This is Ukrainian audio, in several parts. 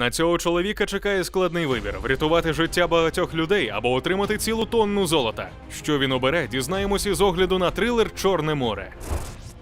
На цього чоловіка чекає складний вибір: врятувати життя багатьох людей або отримати цілу тонну золота. Що він обере, дізнаємось із огляду на трилер Чорне море.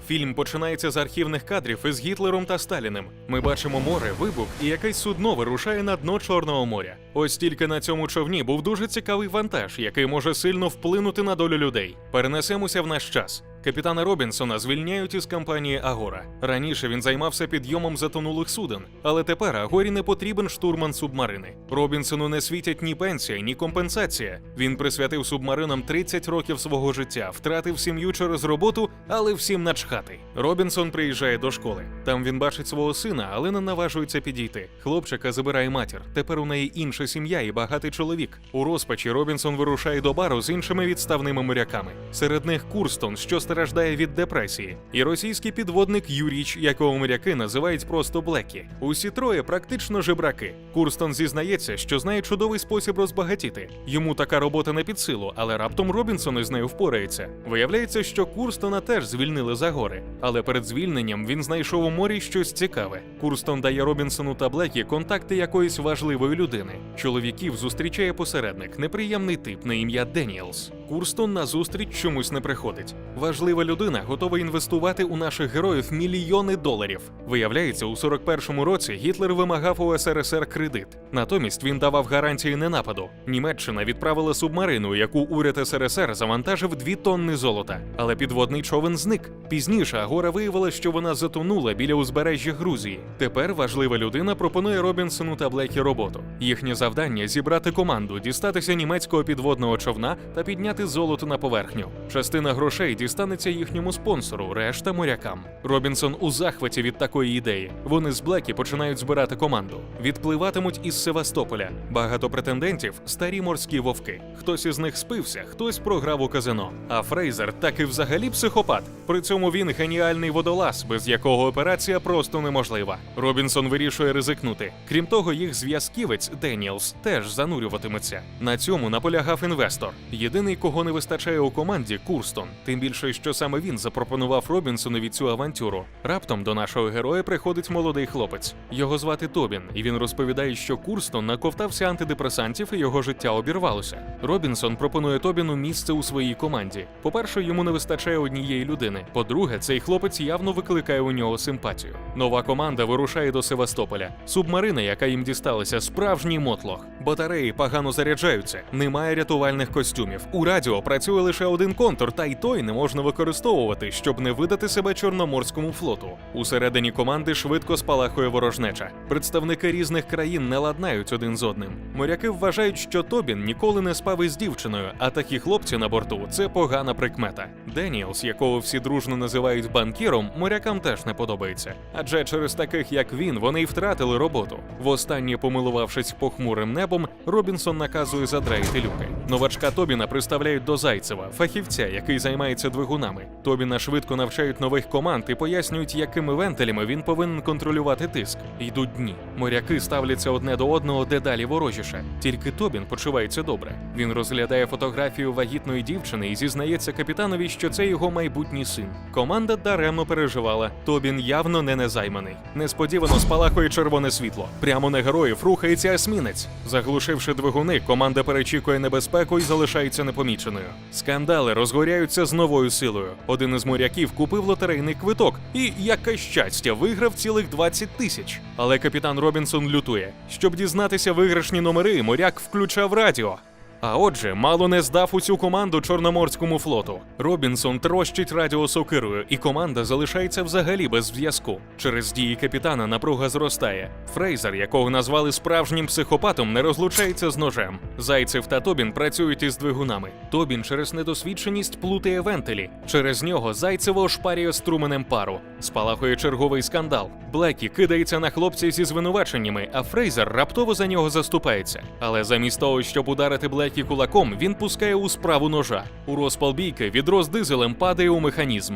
Фільм починається з архівних кадрів із Гітлером та Сталіним. Ми бачимо море, вибух і якесь судно вирушає на дно Чорного моря. Ось тільки на цьому човні був дуже цікавий вантаж, який може сильно вплинути на долю людей. Перенесемося в наш час. Капітана Робінсона звільняють із компанії Агора. Раніше він займався підйомом затонулих суден, але тепер Агорі не потрібен штурман субмарини. Робінсону не світять ні пенсія, ні компенсація. Він присвятив субмаринам 30 років свого життя, втратив сім'ю через роботу, але всім начхати. Робінсон приїжджає до школи. Там він бачить свого сина, але не наважується підійти. Хлопчика забирає матір. Тепер у неї інша сім'я і багатий чоловік. У розпачі Робінсон вирушає до бару з іншими відставними моряками. Серед них Курстон, що страждає від депресії, і російський підводник Юріч, якого моряки називають просто Блекі. Усі троє практично жебраки. Курстон зізнається, що знає чудовий спосіб розбагатіти. Йому така робота не під силу, але раптом Робінсон із нею впорається. Виявляється, що Курстона теж звільнили за гори, але перед звільненням він знайшов у морі щось цікаве. Курстон дає Робінсону та Блекі контакти якоїсь важливої людини. Чоловіків зустрічає посередник, неприємний тип на ім'я Деніелс. Курстон на зустріч чомусь не приходить. Важлива людина готова інвестувати у наших героїв мільйони доларів. Виявляється, у 41-му році Гітлер вимагав у СРСР кредит. Натомість він давав гарантії ненападу. Німеччина відправила субмарину, яку уряд СРСР завантажив 2 тонни золота. Але підводний човен зник. Пізніше Агора виявила, що вона затонула біля узбережжя Грузії. Тепер важлива людина пропонує Робінсону та Блекі роботу. Їхнє завдання зібрати команду, дістатися німецького підводного човна та підняти золото на поверхню. Частина грошей дістанеться їхньому спонсору, решта морякам. Робінсон у захваті від такої ідеї. Вони з Блекі починають збирати команду. Відпливатимуть із Севастополя. Багато претендентів старі морські вовки. Хтось із них спився, хтось програв у казино. А Фрейзер так і взагалі психопат. При цьому він геніальний водолаз, без якого операція просто неможлива. Робінсон вирішує ризикнути. Крім того, їх зв'язківець Деніелс теж занурюватиметься. На цьому наполягав інвестор. Єдиний, кого не вистачає у команді, Курстон. Тим більше, що саме він запропонував Робінсонові цю авантюру. Раптом до нашого героя приходить молодий хлопець. Його звати Тобін, і він розповідає, що Курстон наковтався антидепресантів і його життя обірвалося. Робінсон пропонує Тобіну місце у своїй команді. По-перше, йому не вистачає однієї людини. По-друге, цей хлопець явно викликає у нього симпатію. Нова команда вирушає до Севастополя. Субмарина, яка їм дісталася, справжній мотлох. Батареї погано заряджаються, немає рятувальних костюмів. У радіо працює лише один контур, та й той не можна використовувати, щоб не видати себе Чорноморському флоту. Усередині команди швидко спалахує ворожнеча. Представники різних країн не ладнають один з одним. Моряки вважають, що Тобін ніколи не спав із дівчиною, а такі хлопці на борту це погана прикмета. Деніелс, якого всі дружно називають банкіром, морякам теж не подобається. Адже через таких, як він, вони й втратили роботу. Востаннє помилувавшись похмурим небом, Робінсон наказує задраїти люки. Новачка Тобіна приставляють до Зайцева, фахівця, який займається двигунами. Тобіна швидко навчають нових команд і пояснюють, якими вентилями він повинен контролювати тиск. Йдуть дні. Моряки ставляться одне до одного дедалі ворожіше. Тільки Тобін почувається добре. Він розглядає фотографію вагітної дівчини і зізнається капітанові, що це його майбутній син. Команда даремно переживала. Тобін явно не незайманий. Несподівано спалахує червоне світло. Прямо на героїв рухається есмінець. Заглушивши двигуни, команда перечікує небезпеку і залишається непоміченою. Скандали розгоряються з новою силою. Один із моряків купив лотерейний квиток і, яке щастя, виграв цілих 20 тисяч. Але капітан Робінсон лютує. Щоб дізнатися виграшні номери, моряк включав радіо. А отже, мало не здав усю команду Чорноморському флоту. Робінсон трощить радіо сокирою, і команда залишається взагалі без зв'язку. Через дії капітана напруга зростає. Фрейзер, якого назвали справжнім психопатом, не розлучається з ножем. Зайцев та Тобін працюють із двигунами. Тобін через недосвідченість плутає вентилі. Через нього Зайцева ошпарює струменем пару. Спалахує черговий скандал. Блекі кидається на хлопця зі звинуваченнями, а Фрейзер раптово за нього заступається. Але замість того, щоб ударити Блекі кулаком, він пускає у справу ножа. У розпал бійки відро з дизелем падає у механізм.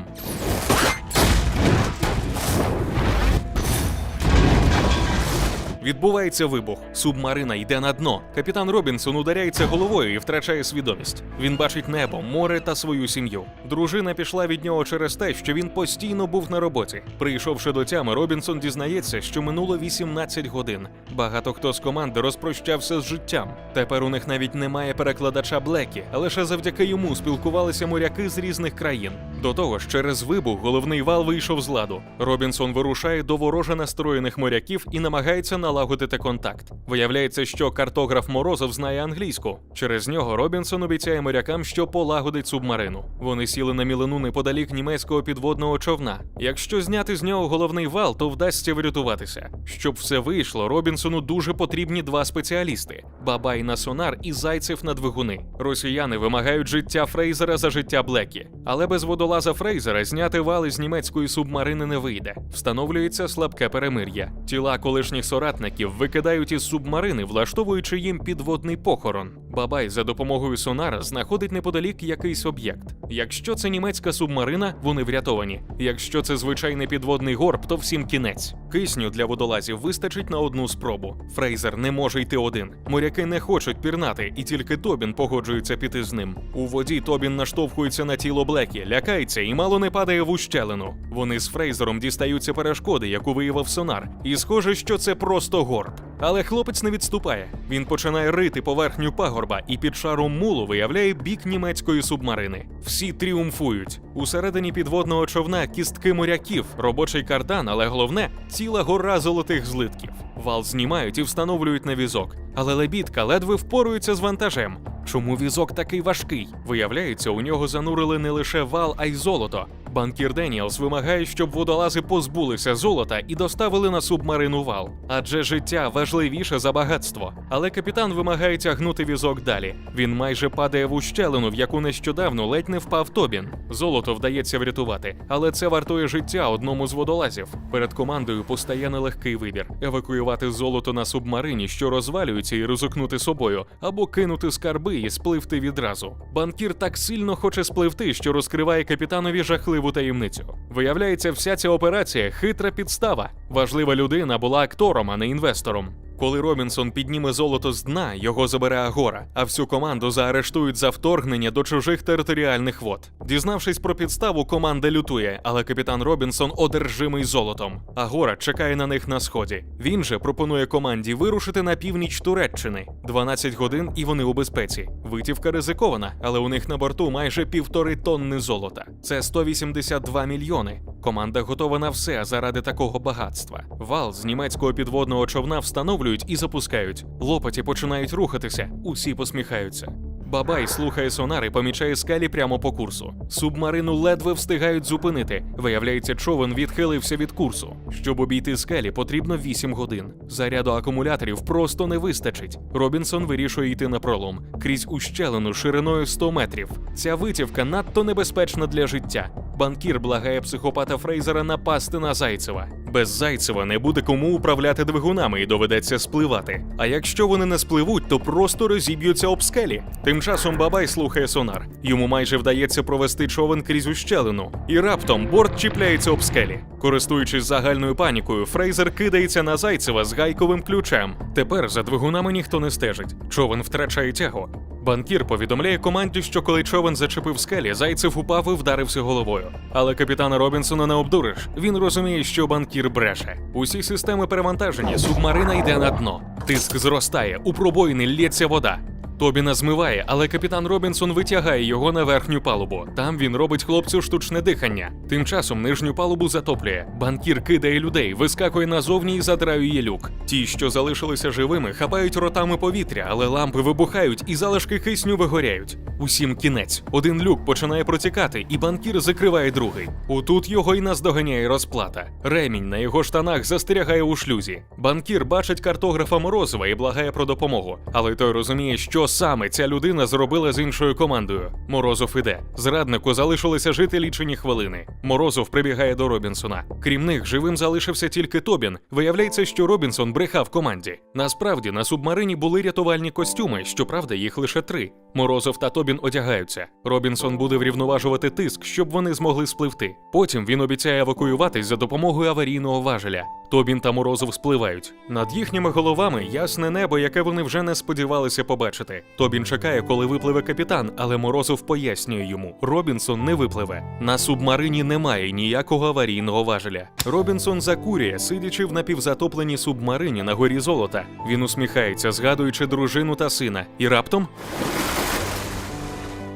Відбувається вибух. Субмарина йде на дно. Капітан Робінсон ударяється головою і втрачає свідомість. Він бачить небо, море та свою сім'ю. Дружина пішла від нього через те, що він постійно був на роботі. Прийшовши до тями, Робінсон дізнається, що минуло 18 годин. Багато хто з команди розпрощався з життям. Тепер у них навіть немає перекладача Блекі, а лише завдяки йому спілкувалися моряки з різних країн. До того ж, через вибух головний вал вийшов з ладу. Робінсон вирушає до вороже настроєних моряків і намагається налагодити контакт. Виявляється, що картограф Морозов знає англійську. Через нього Робінсон обіцяє морякам, що полагодить субмарину. Вони сіли на мілину неподалік німецького підводного човна. Якщо зняти з нього головний вал, то вдасться врятуватися. Щоб все вийшло, Робінсону дуже потрібні два спеціалісти: Бабай на сонар і Зайцев на двигуни. Росіяни вимагають життя Фрейзера за життя Блекі, але без водолаза Фрейзера зняти вали з німецької субмарини не вийде. Встановлюється слабке перемир'я. Тіла колишніх соратників викидають із субмарини, влаштовуючи їм підводний похорон. Бабай за допомогою сонара знаходить неподалік якийсь об'єкт. Якщо це німецька субмарина, вони врятовані. Якщо це звичайний підводний горб, то всім кінець. Кисню для водолазів вистачить на одну спробу. Фрейзер не може йти один. Моряки не хочуть пірнати, і тільки Тобін погоджується піти з ним. У воді Тобін наштовхується на тіло Блекі, лякається і мало не падає в ущелину. Вони з Фрейзером дістаються перешкоди, яку виявив сонар, і схоже, що це просто горб. Але хлопець не відступає. Він починає рити поверхню пагорба і під шаром мулу виявляє бік німецької субмарини. Всі тріумфують. Усередині підводного човна кістки моряків, робочий кардан, але головне ціла гора золотих злитків. Вал знімають і встановлюють на візок. Але лебідка ледве впорується з вантажем. Чому візок такий важкий? Виявляється, у нього занурили не лише вал, а й золото. Банкір Деніелс вимагає, щоб водолази позбулися золота і доставили на субмарину вал. Адже життя важливіше за багатство. Але капітан вимагає тягнути візок далі. Він майже падає в ущелину, в яку нещодавно ледь не впав Тобін. Золото вдається врятувати, але це вартує життя одному з водолазів. Перед командою постає нелегкий вибір: евакуювати золото на субмарині, що розвалюється, і ризикнути собою, або кинути скарби і спливти відразу. Банкір так сильно хоче спливти, що розкриває капітанові жахливу таємницю. Виявляється, вся ця операція хитра підстава. Важлива людина була актором, а не інвестором. Коли Робінсон підніме золото з дна, його забере Агора, а всю команду заарештують за вторгнення до чужих територіальних вод. Дізнавшись про підставу, команда лютує, але капітан Робінсон одержимий золотом. Агора чекає на них на сході. Він же пропонує команді вирушити на північ Туреччини. 12 годин і вони у безпеці. Витівка ризикована, але у них на борту майже півтори тонни золота. Це 182 мільйони. Команда готова на все заради такого багатства. Вал з німецького підводного човна встановлюють і запускають. Лопаті починають рухатися, усі посміхаються. Бабай слухає сонар і помічає скалі прямо по курсу. Субмарину ледве встигають зупинити. Виявляється, човен відхилився від курсу. Щоб обійти скалі, потрібно 8 годин. Заряду акумуляторів просто не вистачить. Робінсон вирішує йти на пролом крізь ущелину шириною 100 метрів. Ця витівка надто небезпечна для життя. Банкір благає психопата Фрейзера напасти на Зайцева. Без Зайцева не буде кому управляти двигунами і доведеться спливати. А якщо вони не спливуть, то просто розіб'ються об скелі. Тим часом Бабай слухає сонар. Йому майже вдається провести човен крізь ущелину. І раптом борт чіпляється об скелі. Користуючись загальною панікою, Фрейзер кидається на Зайцева з гайковим ключем. Тепер за двигунами ніхто не стежить. Човен втрачає тягу. Банкір повідомляє команді, що коли човен зачепив скелі, зайцев упав і вдарився головою. Але капітана Робінсона не обдуриш. Він розуміє, що банкір бреше. Усі системи перевантажені, субмарина йде на дно. Тиск зростає, у пробоїни лється вода. Тобіна змиває, але капітан Робінсон витягає його на верхню палубу. Там він робить хлопцю штучне дихання. Тим часом нижню палубу затоплює. Банкір кидає людей, вискакує назовні і задраює люк. Ті, що залишилися живими, хапають ротами повітря, але лампи вибухають і залишки кисню вигоряють. Усім кінець. Один люк починає протікати, і банкір закриває другий. Отут його й наздоганяє розплата. Ремінь на його штанах застерігає у шлюзі. Банкір бачить картографа Морозова і благає про допомогу. Але той розуміє, що саме ця людина зробила з іншою командою. Морозов іде. Зраднику залишилися жити лічені хвилини. Морозов прибігає до Робінсона. Крім них, живим залишився тільки Тобін. Виявляється, що Робінсон брехав команді. Насправді на субмарині були рятувальні костюми, щоправда, їх лише три. Морозов та Тобін одягаються. Робінсон буде врівноважувати тиск, щоб вони змогли спливти. Потім він обіцяє евакуюватись за допомогою аварійного важеля. Тобін та Морозов спливають. Над їхніми головами ясне небо, яке вони вже не сподівалися побачити. Тобін чекає, коли випливе капітан, але Морозов пояснює йому: Робінсон не випливе. На субмарині немає ніякого аварійного важеля. Робінсон закурює, сидячи в напівзатопленій субмарині на горі золота. Він усміхається, згадуючи дружину та сина, і раптом.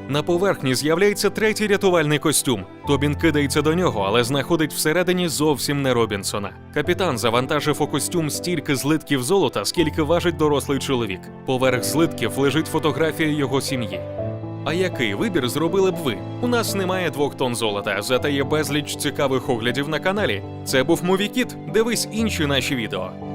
На поверхні з'являється третій рятувальний костюм. Тобін кидається до нього, але знаходить всередині зовсім не Робінсона. Капітан завантажив у костюм стільки злитків золота, скільки важить дорослий чоловік. Поверх злитків лежить фотографія його сім'ї. А який вибір зробили б ви? У нас немає двох тонн золота, зате є безліч цікавих оглядів на каналі. Це був Мувікіт. Дивись інші наші відео.